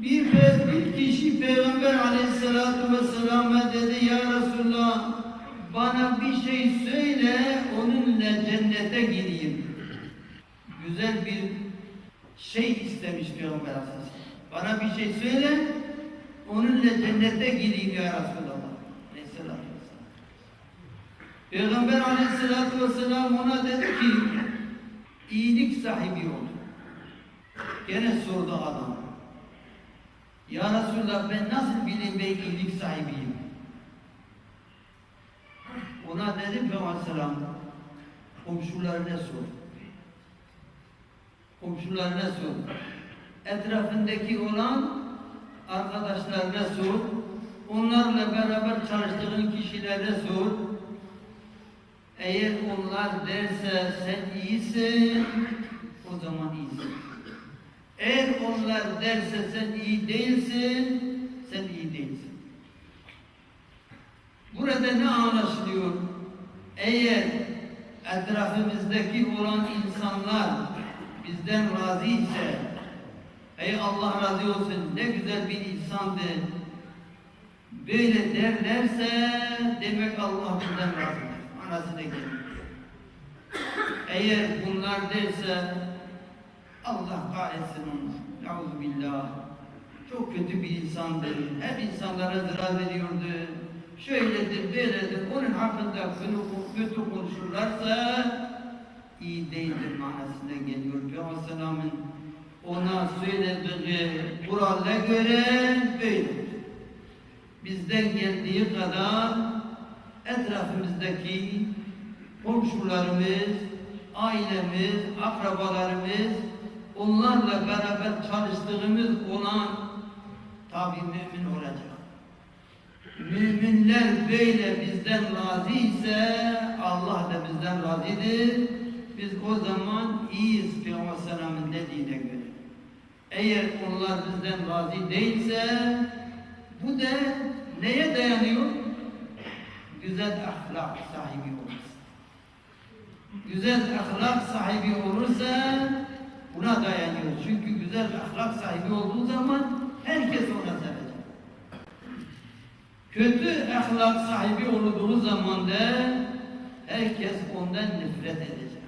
Bir, bir kişi Peygamber aleyhissalatu vesselam'a dedi ya Resulallah bana bir şey söyle onunla cennete gireyim. Güzel bir şey istemiş Peygamber aleyhisselam. Bana bir şey söyle onunla cennete gireyim ya Resulallah. Aleyhissalatu vesselam. Peygamber aleyhissalatu vesselam ona dedi ki iyilik sahibi ol. Gene sordu adam. Ya Resulallah ben nasıl bileyim ben iyilik sahibiyim? Ona dedi Peygamber aleyhisselam komşularına sor. Komşularına sor. Etrafındaki olan arkadaşlarına sor. Onlarla beraber çalıştığın kişilere sor. Eğer onlar derse sen iyisin, o zaman iyisin. Eğer onlar derse sen iyi değilsin, sen iyi değilsin. Burada ne anlaşılıyor? Eğer etrafımızdaki olan insanlar bizden razı ise, ey Allah razı olsun ne güzel bir insandı, böyle derlerse demek Allah bizden razıdır. Anasına gelir. Eğer bunlar derse Allah kahretsin onu. Nauzu billah. Çok kötü bir insandı. Hep insanlara zarar veriyordu. Şöyledir, böyledir. Onun hakkında kötü, konuşurlarsa iyi değildir manasına geliyor. Peygamber Selam'ın ona söylediği kurala göre böyledir. Bizden geldiği kadar etrafımızdaki komşularımız, ailemiz, akrabalarımız, onlarla beraber çalıştığımız olan tabi mümin olacak. Müminler böyle bizden razı ise Allah da bizden razıdır. Biz o zaman iyiyiz Peygamber dediğine göre. Eğer onlar bizden razı değilse bu da neye dayanıyor? Güzel ahlak sahibi olursa. Güzel ahlak sahibi olursa buna dayanıyor. Çünkü güzel ahlak sahibi olduğu zaman herkes ona sevecek. Kötü ahlak sahibi olduğu zaman da herkes ondan nefret edecek.